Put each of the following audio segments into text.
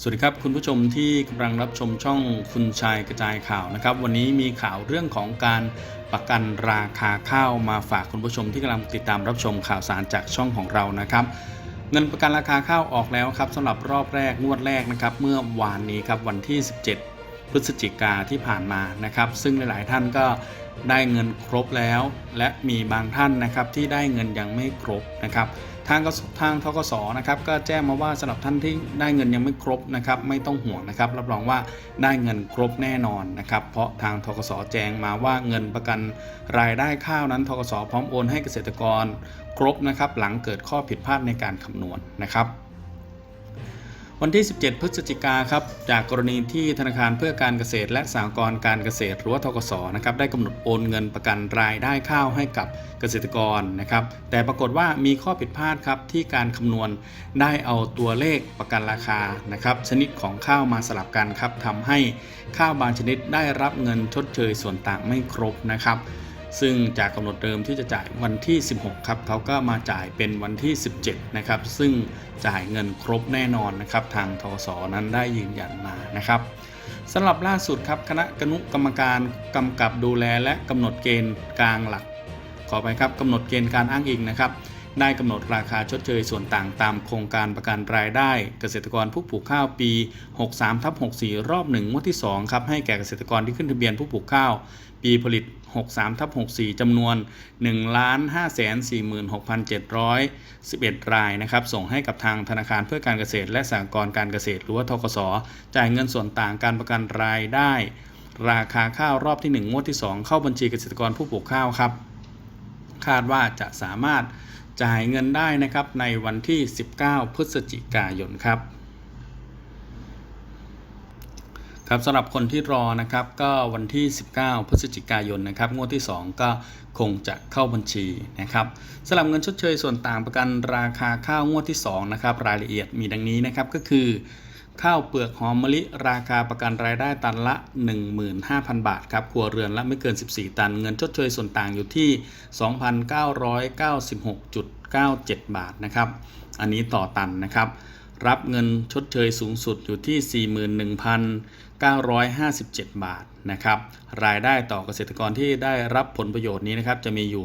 สวัสดีครับคุณผู้ชมที่กำลังรับชมช่องคุณชายกระจายข่าวนะครับ วันนี้มีข่าวเรื่องของการประกันราคาข้าวมาฝากคุณผู้ชมที่กำลังติดตามรับชมข่าวสารจากช่องของเรานะครับเงินประกันราคาข้าวออกแล้วครับสำหรับรอบแรกงวดแรกนะครับ เมื่อวานนี้ครับวันที่ 17 พฤศจิกาที่ผ่านมานะครับ ซึ่งหลาย ๆ ท่านก็ ได้เงินครบแล้ว และมีบางท่านนะครับที่ได้เงินยังไม่ครบนะครับทางกสทางทกสนะครับก็แจ้งมาว่าสำหรับท่านที่ได้เงินยังไม่ครบนะครับไม่ต้องห่วงนะครับ รับรองว่าได้เงินครบแน่นอนนะครับ เพราะทางทกสแจ้งมาว่าเงินประกันรายได้ข้าวนั้นทกสพร้อมโอนให้เกษตรกร ครบนะครับหลังเกิดข้อผิดพลาดในการคำนวณนะครับ วันที่ 17 พฤศจิกาครับจากกรณีที่ธนาคารเพื่อการเกษตร และสหกรณ์การเกษตรหรือว่าทกสนะครับได้กำหนดโอนเงินประกันรายได้ข้าวให้กับเกษตรกรนะครับ แต่ปรากฏว่ามีข้อผิดพลาดครับที่การคำนวณได้เอาตัวเลขประกันราคานะครับชนิดของข้าวมาสลับกันครับทำให้ข้าวบางชนิดได้รับเงินชดเชยส่วนต่างไม่ครบนะครับ ซึ่งจากกำหนดเดิมที่จะจ่ายวันที่ 16 ครับเขาก็มาจ่ายเป็นวันที่ 17 นะครับ ซึ่งจ่ายเงินครบแน่นอนนะครับ ทางทกสนั้นได้ยืนยันมานะครับสำหรับล่าสุดครับคณะกนุกรรมการกำกับดูแลและกำหนดเกณฑ์กลางหลัก ขอไปครับกำหนดเกณฑ์การอ้างอิงนะครับ ได้กำหนดราคาชดเชยส่วนต่างตามโครงการประกันรายได้ เกษตรกรผู้ปลูกข้าวปี 63ทับ64 รอบ1งวดที่2ครับให้แก่เกษตรกรที่ขึ้นทะเบียนผู้ปลูกข้าว ปีผลิต 63ทับ64จำนวน 1 5 4 6 7 1 1 รายนะครับ ส่งให้กับทางธนาคารเพื่อการเกษตร และสหกรณ์การเกษตรหรือว่าทกสจ่ายเงินส่วนต่างการประกันรายได้ ราคาข้าวรอบที่ 1 งวดที่ 2 เข้าบัญชีเกษตรกรผู้ปลูกข้าวครับ คาดว่าจะสามารถจ่ายเงินได้นะครับในวันที่ 19 พฤศจิกายนครับ ครับสำหรับคนที่รอนะครับก็วันที่ 19 พฤศจิกายนนะครับงวดที่ 2 ก็คงจะเข้าบัญชีนะครับสำหรับเงินชดเชยส่วนต่างประกันราคาข้าวงวดที่2นะครับรายละเอียดมีดังนี้นะครับก็คือ ข้าวเปลือกหอมมะลิ ราคาประกันรายได้ตันละ 15,000 บาทครับครัวเรือนละไม่เกิน 14 ตัน เงินชดเชยส่วนต่างอยู่ที่ 2,996.97 บาทนะครับอันนี้ต่อตันนะครับ รับเงินชดเชยสูงสุดอยู่ที่ 41,957 บาทนะครับ รายได้ต่อเกษตรกรที่ได้รับผลประโยชน์นี้นะครับ จะมีอยู่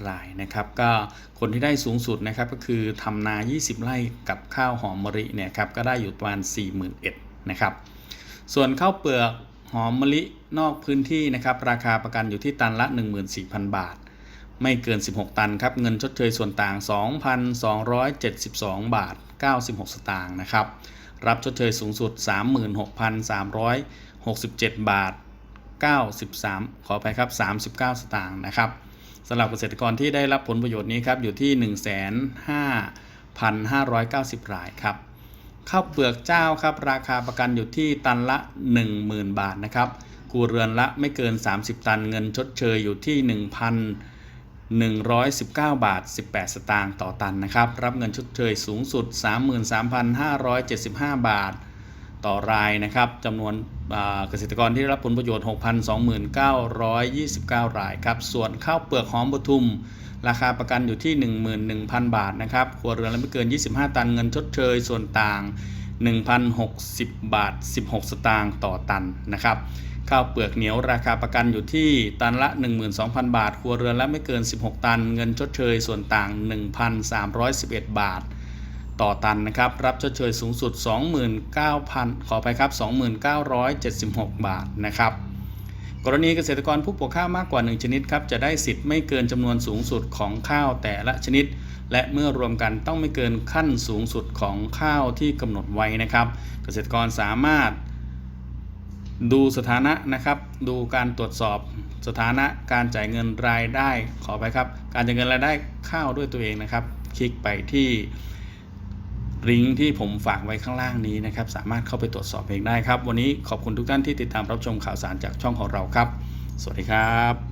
788,681 รายนะครับ ก็คนที่ได้สูงสุดนะครับก็คือทำนา 20 ไร่กับข้าวหอมมะลิเนี่ยครับ ก็ได้อยู่ประมาณ 41,000นะครับ ส่วนข้าวเปลือกหอมมะลินอกพื้นที่นะครับ ราคาประกันอยู่ที่ตันละ 14,000 บาท ไม่เกิน 16 ตันครับ เงินชดเชยส่วนต่าง 2,272 บาท 96 สตางค์นะครับ รับชดเชยสูงสุด 36,367 บาท 93 ขอไปครับ 39 สตางค์นะครับสำหรับเกษตรกรที่ได้รับผลประโยชน์นี้ครับ อยู่ที่ 105,590 รายครับข้าวเปลือกเจ้าครับ ราคาประกันอยู่ที่ตันละ 10,000 บาทนะครับครัวเรือนละไม่เกิน 30 ตันเงินชดเชยอยู่ที่ 119 บาท 18 สตางค์ต่อตันนะครับ รับเงินชดเชยสูงสุด 33,575 บาท ต่อรายนะครับจำนวนเกษตรกรที่ได้รับผลประโยชน์ 6,2929 รายครับ ส่วนข้าวเปลือกหอมปทุม ราคาประกันอยู่ที่ 11,000 บาทนะครับครัวเรือนละไม่เกิน 25 ตันเงินชดเชยส่วนต่าง 1,060 บาท 16 สตางค์ต่อตันนะครับ ข้าวเปลือกเหนียวราคาประกันอยู่ที่ตันละ 12,000 บาท ครัวเรือนละไม่เกิน 16 ตัน เงินชดเชยส่วนต่าง 1,311 บาท ต่อตันนะครับ รับชดเชยสูงสุด 29,000 ขอไปครับ 2976 บาทนะครับกรณีเกษตรกรผู้ปลูกข้าวมากกว่า 1 ชนิดครับจะได้สิทธิ์ไม่เกินจำนวนสูงสุดของข้าวแต่ละชนิด และเมื่อรวมกันต้องไม่เกินขั้นสูงสุดของข้าวที่กำหนดไว้นะครับ เกษตรกรสามารถ ดูสถานะนะครับ ดูการตรวจสอบสถานะการจ่ายเงินรายได้ ขอไปครับ การจ่ายเงินรายได้เข้าด้วยตัวเองนะครับ คลิกไปที่ลิงก์ที่ผมฝากไว้ข้างล่างนี้นะครับ สามารถเข้าไปตรวจสอบเองได้ครับ วันนี้ขอบคุณทุกท่านที่ติดตามรับชมข่าวสารจากช่องของเราครับ สวัสดีครับ